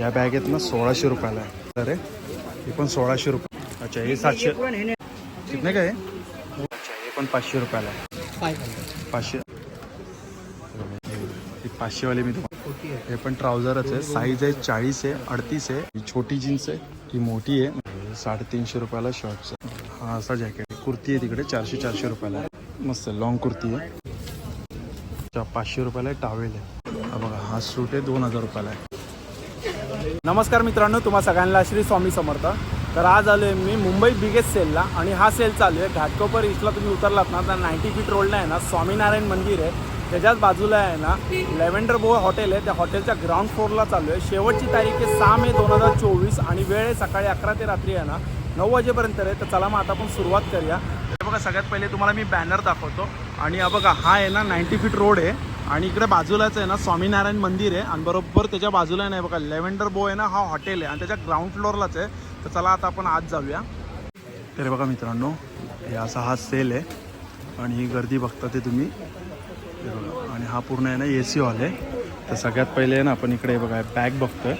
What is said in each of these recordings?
या बॅग आहेत ना सोळाशे रुपयाला आहे. अरे हे पण सोळाशे रुपये. अच्छा हे सातशे कितने काय अच्छा हे पण पाचशे रुपयाला आहे. पाचशे पाचशेवाली मी तुम्हाला हे पण ट्राउझरच आहे. साईज आहे चाळीस आहे अडतीस आहे. ही छोटी जीन्स आहे ही मोठी आहे. साडेतीनशे रुपयाला शॉर्ट्स आहे. हा असा जॅकेट कुर्ती आहे तिकडे चारशे चारशे रुपयाला आहे. मस्त लॉंग कुर्ती आहे. अच्छा, पाचशे रुपयाला टावेल आहे. हा बघा हा सूट आहे दोन हजार रुपयाला आहे. नमस्कार मित्रांनो तुम्हा सगळ्यांना श्री स्वामी समर्थ. तर आज आलो आहे मी मुंबई बिगेस्ट सेलला आणि हा सेल चालू आहे घाटकोपर ईस्टला तुम्ही उतरलात ना तर नाईन्टी फीट रोडला आहे ना स्वामीनारायण मंदिर आहे. त्याच्याच बाजूला आहे ना लेव्हेंडर बो हॉटेल आहे. त्या हॉटेलच्या ग्राउंड फ्लोअरला चालू आहे. शेवटची तारीख आहे सहा मे दोन हजार चोवीस आणि वेळ आहे सकाळी अकरा ते रात्री आहे ना नऊ वाजेपर्यंत आहे. तर चला मग आता आपण सुरुवात करूया. बघा सगळ्यात पहिले तुम्हाला मी बॅनर दाखवतो. आणि हा बघा हा आहे ना नाईन्टी फीट रोड आहे. आणि इकडे बाजूलाच आहे ना स्वामीनारायण मंदिर आहे आणि बरोबर त्याच्या बाजूला नाही बघा लेव्हेंडर बो आहे ना हा हॉटेल आहे आणि त्याच्या ग्राउंड फ्लोअरलाच आहे. तर चला आता आपण आज जाऊया. तर बघा मित्रांनो हे असा हा सेल आहे आणि ही गर्दी बघता ते तुम्ही. आणि हा पूर्ण आहे ना ए सी हॉल आहे. तर सगळ्यात पहिले आहे ना आपण इकडे बघा बॅग बघतोय.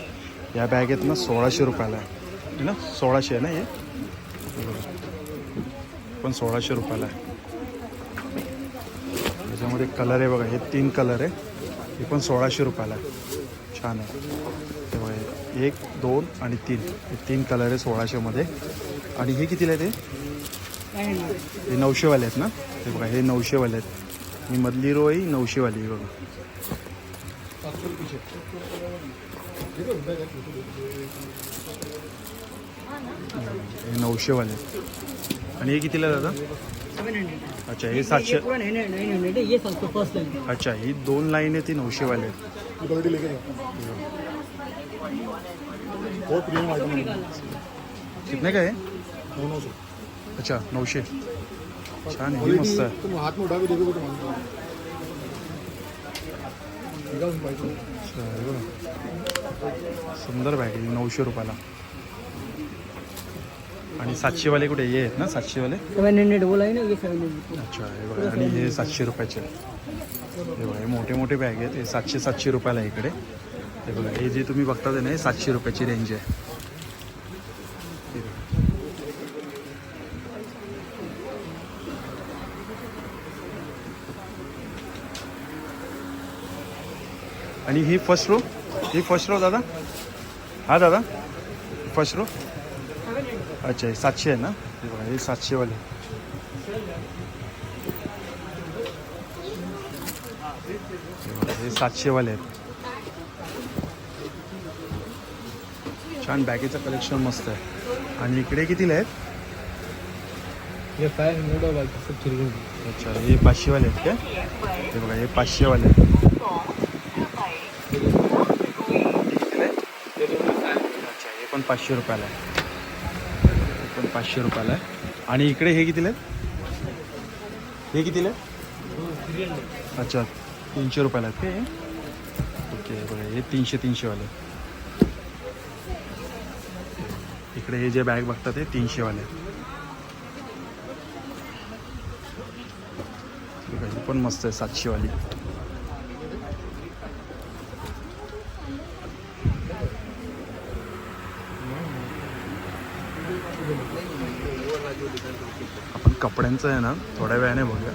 या बॅग आहेत ना सोळाशे रुपयाला आहे. ना सोळाशे आहे ना हे? पण सोळाशे रुपयाला आहे. त्याच्यामध्ये कलर आहे बघा हे तीन कलर आहे. हे पण सोळाशे रुपयाला आहे. छान आहे. तेव्हा हे एक दोन आणि तीन. हे तीन कलर आहे सोळाशेमध्ये. आणि हे कितीला आहे ते? हे नऊशेवाले आहेत ना? ते बघा हे नऊशेवाले आहेत. ही मधली रो आहे ही नऊशेवाली बघा. हे नऊशेवाले आहेत. आणि हे कितीला आहे दादा? अच्छा हे सातशे ये सबसे फर्स्ट लाइन अच्छा ही दोन लाईन आहे ती नऊशेवाले. आहेत कितने काय अच्छा नऊशे. छान आहे ही मस्त आहे. तुम हाथ में उठा के देखोगे तो मालूम अच्छा, हे बघा. सुंदर बॅग आहे नऊशे रुपयाला. आणि सातशेवाले कुठे? ये आहेत ना सातशेवाले? सेवन हंड्रेड बोला है ना सेवन हंड्रेड. अच्छा हे बघा. आणि हे सातशे रुपयाचे आहे. हे बघा हे मोठे मोठे बॅग आहेत. हे सातशे सातशे रुपयाला आहे इकडे. हे बघा हे जे तुम्ही बघता ते ना हे सातशे रुपयाची रेंज आहे. हे. आणि ही फर्स्ट रो ही फर्स्ट रो दादा? हा दादा? फर्स्ट रो अच्छा हे सातशे आहे ना? हे बघा हे सातशेवाले. हे हे सातशेवाले आहेत. छान बॅगेचं कलेक्शन मस्त आहे. आणि इकडे कितीला आहेत? ये फाइव हंड्रेड और बाकी सब थ्री अच्छा हे पाचशेवाले आहेत काय हे बघा हे पाचशेवाले आहेत. अच्छा हे पण पाचशे रुपयाला आहे. हे पण पाचशे रुपयाला आहे. आणि इकडे हे कितीला? आहेत हे कितीला? आहेत अच्छा तीनशे रुपयाला आहेत ते ओके बघा हे तीनशे तीनशेवाले. इकडे हे जे बॅग बघतात ते तीनशेवाले. आहेत पण मस्त आहे सातशेवाली. आपण कपड्यांचं आहे ना थोड्या वेळाने बघूया.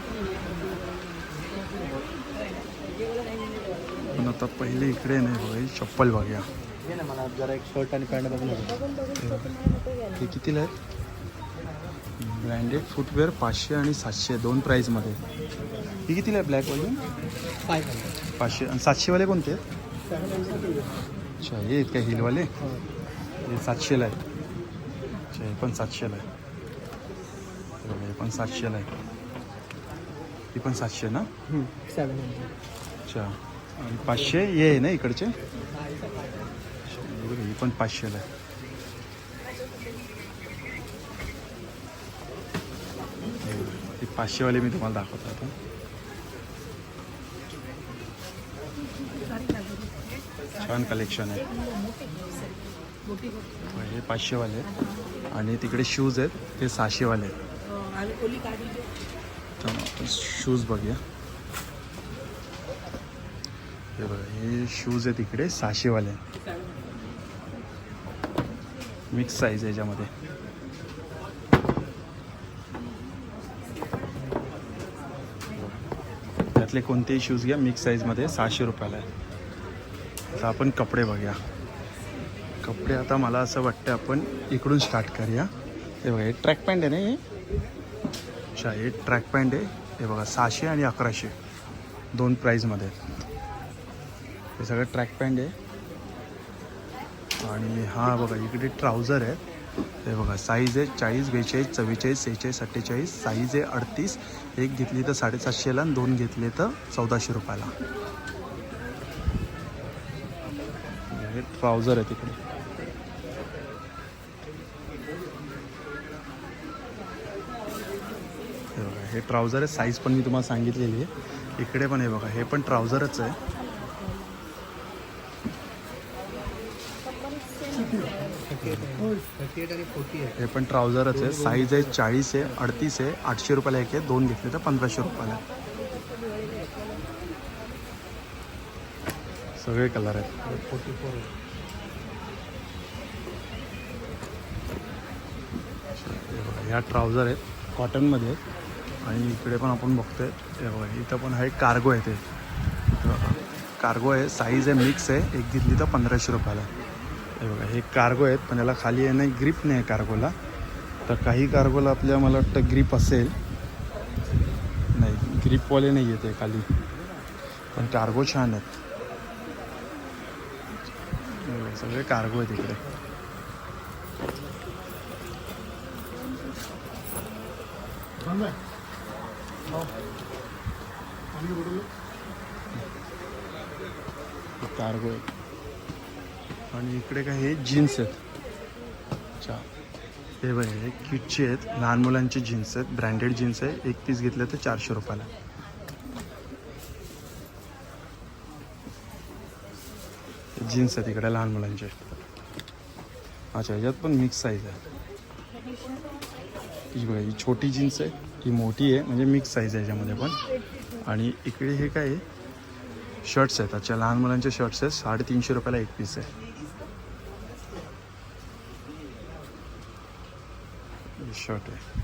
पण आता पहिले इकडे नाही बघा ही चप्पल बघूया. मला जरा एक शर्ट आणि पॅन्ट बघून हे कितीला आहेत? ब्रँडेड फुटवेअर पाचशे आणि सातशे दोन प्राईजमध्ये ही कितीला आहे ब्लॅकवाली पाचशे आणि सातशेवाले कोणते आहेत? अच्छा हे आहेत काय हिलवाले हे सातशेला आहे अच्छा हे पण सातशेला आहे हे हे पण सातशेला आहे. ही पण सातशे ना? सेवन अच्छा. आणि पाचशे? हे आहे ना इकडचे? हे पण पाचशेला आहे. ही पाचशेवाले मी तुम्हाला दाखवतो आता. छान कलेक्शन आहे. हे पाचशेवाले आहेत. आणि तिकडे शूज आहेत ते सहाशेवाले आहेत. आपण शूज बघूया. हे बघा हे शूज आहे तिकडे सहाशेवाले मिक्स साईज आहे याच्यामध्ये. त्यातले कोणतेही शूज घ्या मिक्स साईजमध्ये सहाशे रुपयाला आहे. आता आपण कपडे बघूया. कपडे आता मला असं वाटतं आपण इकडून स्टार्ट करूया. हे बघा हे ट्रॅक पॅन्ट आहे ना हे? अच्छा हे ट्रॅक पॅन्ट आहे. हे बघा सहाशे आणि अकराशे. दोन प्राईजमध्ये आहेत हे सगळं ट्रॅक पॅन्ट आहे. आणि हा बघा इकडे ट्राउझर आहे. हे बघा साईज आहे चाळीस बेचाळीस चव्वेचाळीस सेहेचाळीस अठ्ठेचाळीस साईज आहे अडतीस. एक घेतली तर साडेसातशेला आणि दोन घेतले तर चौदाशे रुपयाला. हे ट्राउझर आहे तिकडे. हे ट्राउझर आहे साईज पण मी तुम्हाला सांगितलेली आहे. इकडे पण आहे बघा हे पण ट्राउझरच आहे. हे पण ट्राउझरच आहे. साईज आहे चाळीस आहे अडतीस आहे आठशे रुपयाला एक आहे दोन घेतले तर पंधराशे रुपयाला. सगळे कलर आहेत. फोर्टी फोर ह्या ट्राउझर आहेत. कॉटनमध्ये आणि इकडे पण आपण बघतोय. आहे बघा इथं पण हा एक कार्गो आहे ते. कार्गो आहे साईज आहे मिक्स आहे. एक घेतली तर पंधराशे रुपयाला. हे बघा हे कार्गो आहेत पण याला खाली आहे नाही ग्रीप नाही आहे कार्गोला तर काही कार्गोला आपल्या मला वाटतं ग्रीप असेल. नाही ग्रीपवाले नाही येते खाली. पण कार्गो छान आहेत. सगळे कार्गो आहेत इकडे. कार्गो आहे आणि इकडे काय हे? जीन्स आहेत. अच्छा. हे बघ हे किटचे आहेत. लहान मुलांचे जीन्स आहेत. ब्रँडेड जीन्स आहे. एक पीस घेतले तर चारशे रुपयाला. जीन्स आहेत इकडे लहान मुलांचे. अच्छा ह्याच्यात पण मिक्स साईज आहे. ही बघा ही छोटी जीन्स आहे. ही मोठी आहे. म्हणजे मिक्स साईज आहे याच्यामध्ये पण. आणि इकडे हे काय आहे? शर्ट्स आहेत. अच्छा लहान मुलांचे शर्ट्स आहेत. साडेतीनशे रुपयाला एक पीस आहे. शर्ट आहे.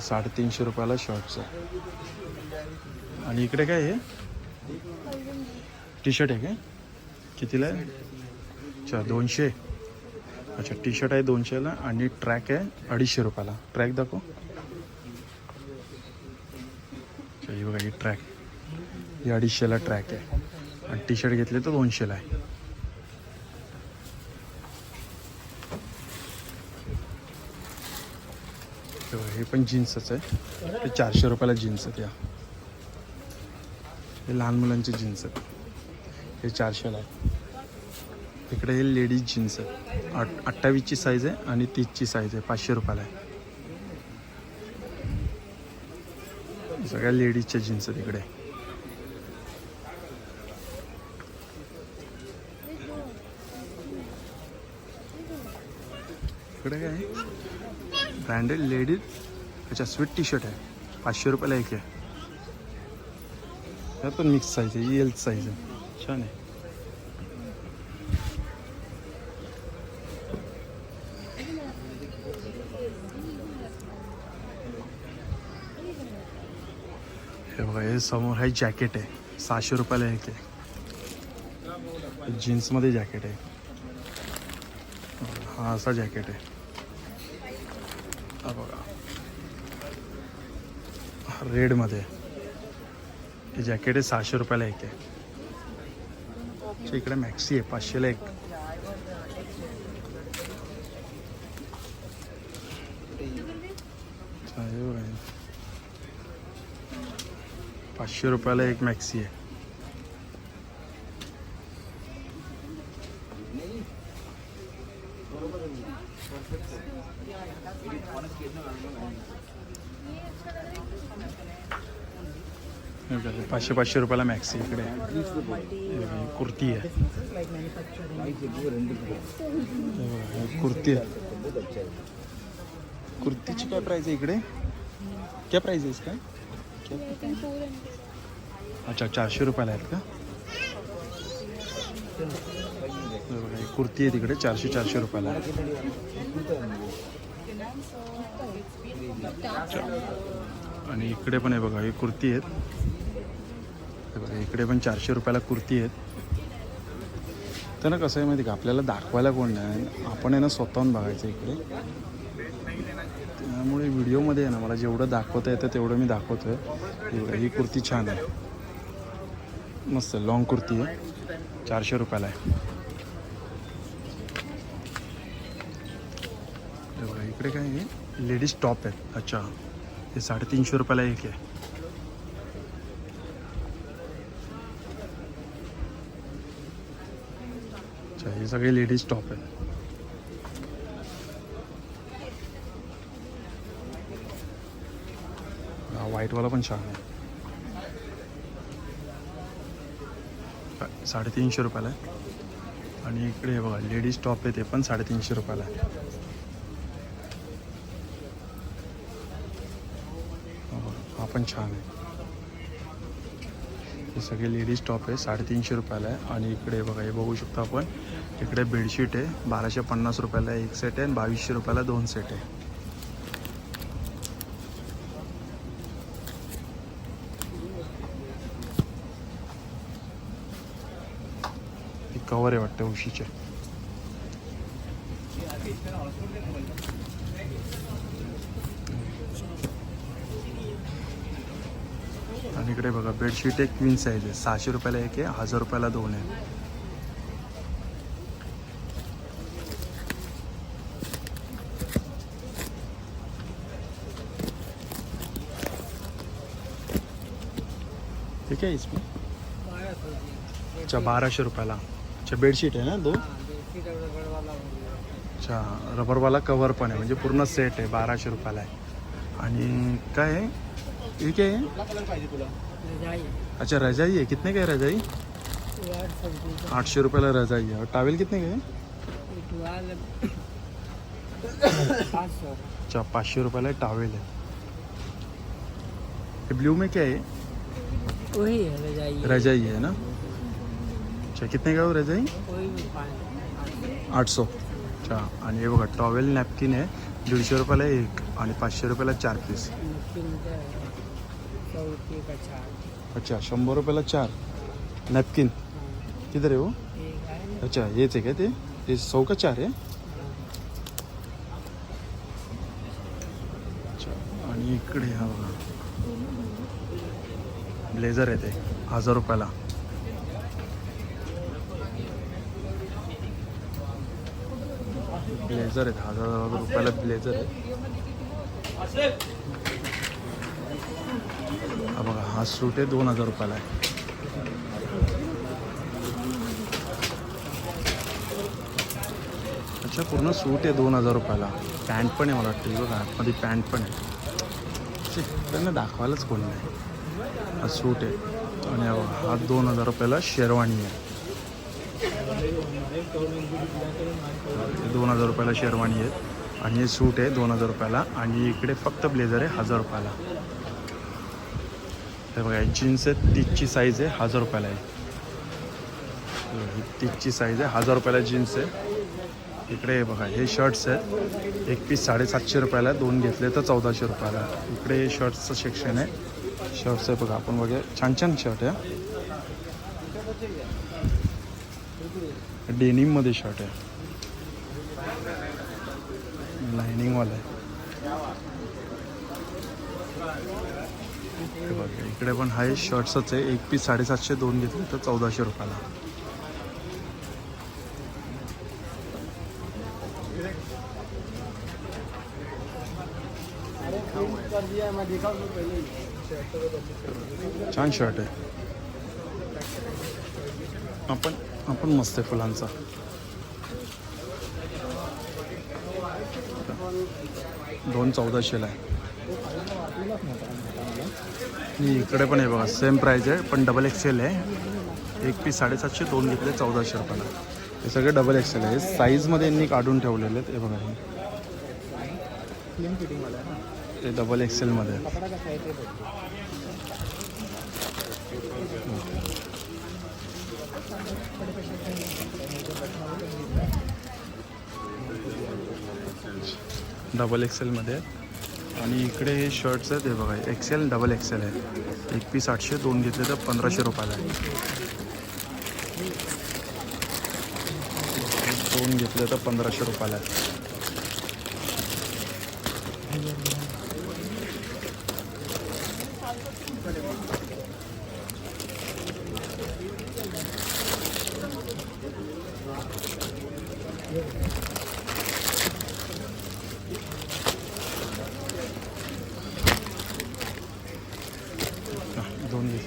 साडेतीनशे रुपयाला शर्ट्स आहे. आणि इकडे काय आहे? टी शर्ट आहे काय? कितीला आहे? अच्छा दोनशे. अच्छा टी शर्ट आहे दोनशेला आणि ट्रॅक आहे अडीचशे रुपयाला. ट्रॅक दाखव अच्छा ही बघा ही ट्रॅक ही अडीचशेला ट्रॅक आहे. आणि टी शर्ट घेतले तर दोनशेला आहे. हे पण जीन्सच आहे. ते चारशे रुपयाला जीन्स आहेत या. हे लहान मुलांचे जीन्स आहेत. हे चारशेला आहे. इकडे हे लेडीज जीन्स आहे आठ अठ्ठावीसची साईज आहे आणि तीसची साईज आहे. पाचशे रुपयाला आहे. सगळ्या लेडीजच्या जीन्स तिकडे इकडे. काय आहे? ब्रँडेड लेडीज अच्छा स्वीट टी शर्ट आहे. पाचशे रुपयाला एक आहे. पण मिक्स साईज आहे एल साईज आहे. छान आहे. हे बघा हे समोर आहे जॅकेट आहे सहाशे रुपयाला एक आहे जीन्समध्ये जॅकेट आहे हा। असा जॅकेट आहे हा बघा। हा रेडमध्ये हे जॅकेट आहे सहाशे रुपयाला एक अच्छा, इकडे मॅक्सी आहे पाचशेला एक. पाचशे रुपयाला एक मॅक्सी आहे. पाचशे पाचशे रुपयाला मॅक्सी इकडे आहे. कुर्ती आहे. कुर्ती आहे. कुर्तीची काय प्राईज आहे इकडे? क्या प्राईज आहे इसका? अच्छा चारशे रुपयाला आहेत का? कुर्ती आहे तिकडे चारशे चारशे रुपयाला आहे. आणि इकडे पण आहे बघा ही कुर्ती आहेत. बघा इकडे पण चारशे रुपयाला कुर्ती आहेत. त्यांना कसं आहे माहिती का आपल्याला दाखवायला कोण नाही. आपण आहे ना स्वतःहून बघायचं इकडे. त्यामुळे व्हिडिओमध्ये आहे ना मला जेवढं दाखवता येतं तेवढं मी दाखवतो आहे ही कुर्ती छान आहे. मस्त लॉंग कुर्ती आहे. चारशे रुपयाला आहे. हे इकडे काय आहे? लेडीज़ टॉप आहेत. अच्छा. हे साडेतीनशे रुपयाला एक आहे. अच्छा हे सगळे लेडीज़ टॉप हा व्हाईटवाला पण छान आहे. साडेतीनशे रुपयाला आहे. आणि इकडे हे बघा लेडीज टॉप आहे ते पण साडेतीनशे रुपयाला आहे. हा हा पण छान आहे. हे सगळे लेडीज टॉप आहे साडेतीनशे रुपयाला आहे. आणि इकडे बघा हे बघू शकतो आपण इकडे बेडशीट आहे बाराशे पन्नास रुपयाला एक सेट आहे आणि बावीसशे रुपयाला दोन सेट आहे. कवर आहे वाटतं उशीचे आणि इकडे बघा बेडशीट एक क्वीन साईज आहे. सहाशे रुपयाला एक आहे हजार रुपयाला दोन आहे. ठीक आहे इसमें. अच्छा बाराशे रुपयाला. अच्छा बेडशीट आहे ना दो? अच्छा रबरवाला कवर पण आहे म्हणजे पूर्ण सेट आहे बाराशे रुपयाला आहे. आणि काय आहे? हे काय आहे? अच्छा रजाई है कितने का है रजाई? आठशे रुपयाला रजाई है और टावेल कितने का है अच्छा पाचशे रुपयाला टावेल है ये ब्लू में क्या है रजाई. रजाई है ना? अच्छा कितने का हो है आहे आठ सौ अच्छा आणि हे बघा टॉवेल नॅपकिन आहे दीडशे रुपयाला एक आणि पाचशे रुपयाला चार पीस अच्छा शंभर रुपयाला चार. नॅपकिन किती आहे हो? अच्छा हेच आहे काय ते? हे सौ का चार आहे? अच्छा आणि इकडे हा बघा. ब्लेझर आहे ते हजार रुपयाला. ब्लेझर आहेत. हजार हजार रुपयाला ब्लेझर आहे. हा बघा हा सूट आहे दोन हजार रुपयाला आहे. अच्छा पूर्ण सूट आहे दोन हजार रुपयाला. पॅन्ट पण आहे मला वाटतं बघा आतमध्ये पॅन्ट पण आहे. त्यांना दाखवायलाच कोण नाही. हा सूट आहे. आणि हा बघा, हा दोन हजार रुपयाला शेरवानी आहे. दोन हजार रुपयाला शेरवानी आहे. आणि हे सूट आहे दोन हजार रुपयाला. आणि इकडे फक्त ब्लेझर आहे हजार रुपयाला. हे बघा जीन्स आहे तीसची साईज आहे हजार रुपयाला आहे. ही तीसची साईज आहे हजार रुपयाला जीन्स आहे. इकडे बघा हे शर्ट्स आहेत. एक पीस साडेसातशे रुपयाला आहे, दोन घेतले तर चौदाशे रुपयाला. इकडे इकडे शर्ट्सचं सेक्शन आहे. शर्ट्स आहे बघा आपण बघा छान छान शर्ट आहे. डेनिममध्ये शर्ट आहे. लायनिंगवाला आहे. बघा इकडे पण हा शर्ट्सच आहे. एक पीस साडेसातशे दोन घेतले तर चौदाशे रुपयाला. छान शर्ट आहे. आपण आपण मस्त आहे फुलांचा. दोन चौदाशेला आहे. इकडे पण आहे बघा सेम प्राईज आहे पण डबल एक्सेल आहे. एक पीस साडेसातशे दोन घेतले चौदाशे रुपयाला. हे सगळे डबल एक्सेल आहे. साईजमध्ये यांनी काढून ठेवलेले आहेत हे बघा. हे ते डबल एक्सेलमध्ये डबल एक्सेलमध्ये आणि इकडे हे शर्ट्स आहेत हे बघा एक्सेल डबल एक्सेल आहे. एक पीस आठशे दोन घेतले तर पंधराशे रुपयाला आहे. दोन घेतले तर पंधराशे रुपयाला आहे.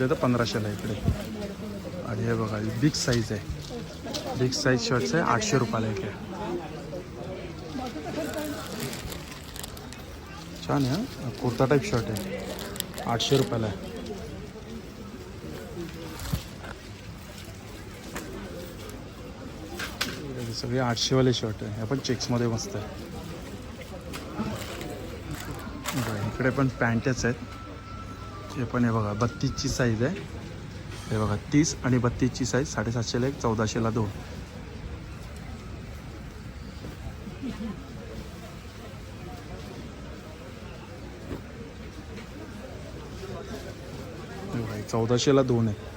तर पंधराशेला इकडे. आणि हे बघा बिग साईज आहे. बिग साईज शर्ट्स आहे आठशे रुपयाला इकडे. छान आहे कुर्ता टाईप शर्ट आहे. आठशे रुपयाला आहे. सगळे आठशेवाले शर्ट आहे. हे पण चेक्समध्ये मस्त आहे. इकडे पण पॅन्टच आहेत. हे पण हे बघा बत्तीसची साईज आहे. हे बघा तीस आणि बत्तीसची साईज साडेसातशेला एक चौदाशेला दोन. हे बघा, चौदाशेला दोन आहे.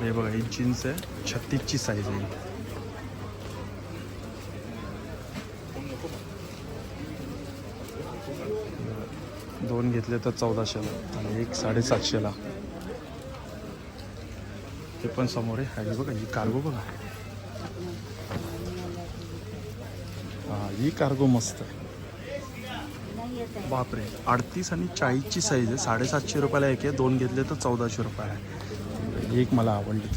हे बघा ही जीन्स आहे छत्तीसची साईज आहे ही. दोन घेतले तर चौदाशेला आणि एक साडेसातशेला. ते पण समोर आहे. बघा ही कार्गो बघा. हा ही कार्गो मस्त. आहे बापरे अडतीस आणि चाळीसची साईज आहे. साडेसातशे रुपयाला एक आहे. दोन घेतले तर चौदाशे रुपयाला आहे. एक मला आवडली.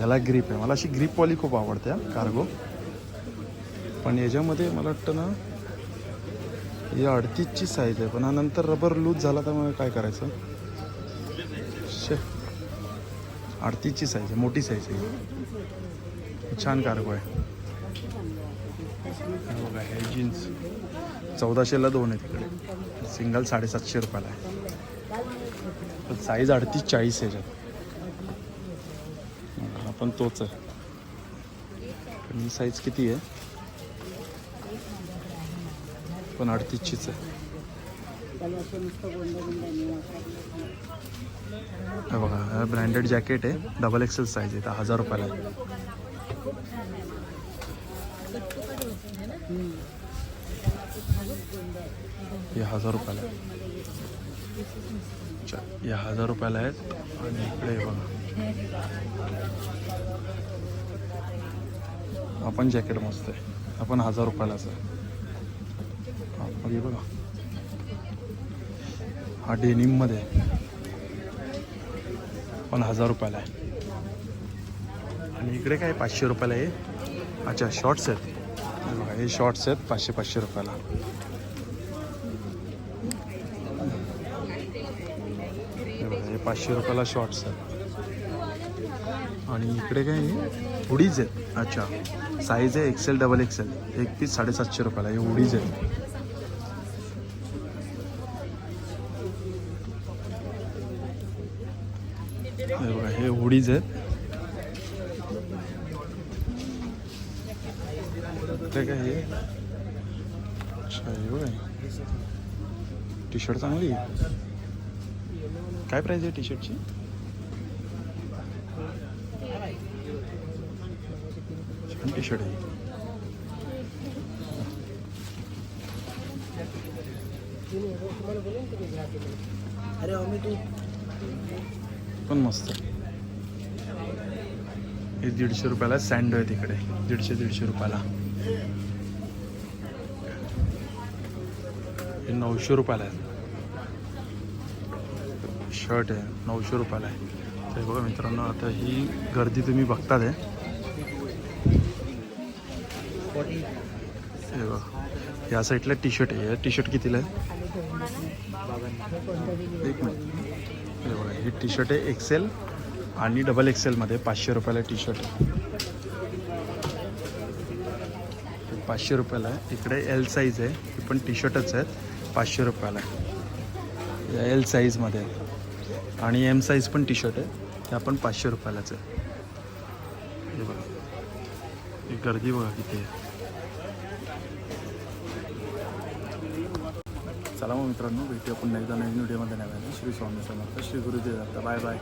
याला ग्रीप आहे. मला अशी ग्रीपवाली खूप आवडते कार्गो पण याच्यामध्ये मला वाटतं ना ही अडतीसची साईज आहे. पण हा नंतर रबर लूज झाला तर मग काय करायचं? शे. अडतीसची साईज आहे. मोठी साईज आहे. छान कार्गो आहे. बघा हे जीन्स चौदाशेला दोन आहे तिकडे सिंगल साडेसातशे रुपयाला आहे. साईज अडतीस चाळीस आहे याच्यात. हा पण तोच आहे. पण ही साईज किती आहे? पण अडतीसचीच आहे. बघा ब्रँडेड जॅकेट आहे. डबल एक्सेल साईज आहे. हजार रुपयाला हे हजार रुपयाला आहे. अच्छा, हजार रुपयाला आहेत. आणि इकडे बघा. आपण जॅकेट मस्त आहे. आपण हजार रुपयालाच आहे. हा, हे बघा. हा डेनिममध्ये आहे पण हजार रुपयाला आहे. आणि इकडे काय पाचशे रुपयाला आहे? अच्छा शॉर्ट्स आहेत. बघा हे शॉर्ट्स आहेत पाचशे पाचशे रुपयाला. हे हे पाचशे रुपयाला शॉर्ट्स आहेत. आणि इकडे काय हुडीज आहेत. अच्छा साईज आहे एक्सेल डबल एक्सेल एक पीस साडेसातशे रुपयाला हे हुडीज आहेत हे बघा हे हुडीज आहेत ते काय हे अच्छा हे बघा टी शर्ट चांगली आहे काय प्राईज आहे टी शर्टची छान टी शर्ट आहे अरे अमित तू पण मस्त हे दीडशे रुपयाला सँड आहे तिकडे. दीडशे दीडशे रुपयाला. हे नऊशे रुपयाला आहे. शर्ट आहे नऊशे रुपयाला आहे. तर बघा मित्रांनो आता ही गर्दी तुम्ही बघतात आहे हे बघा या साईडला टी शर्ट आहे. टी शर्ट कितीला आहे? एक मिनिट. हे बघा ही टी शर्ट आहे एक्सेल आणि डबल एक्सेलमध्ये पाचशे रुपयाला टी शर्ट आहे. पाचशे रुपयाला. आहे इकडे एल साईज आहे. ही पण टी शर्टच आहेत. पाचशे रुपयाला. आहे या एल साईजमध्ये आणि एम साईज पण टी शर्ट आहे. त्या पण पाचशे रुपयालाच आहे. ही गर्दी बघा किती आहे. चला मग मित्रांनो भेटूया पुन्हा एकदा नवीन व्हिडिओमध्ये नव्याने श्री स्वामी समर्थ. श्री गुरुदेव दत्ता. Bye bye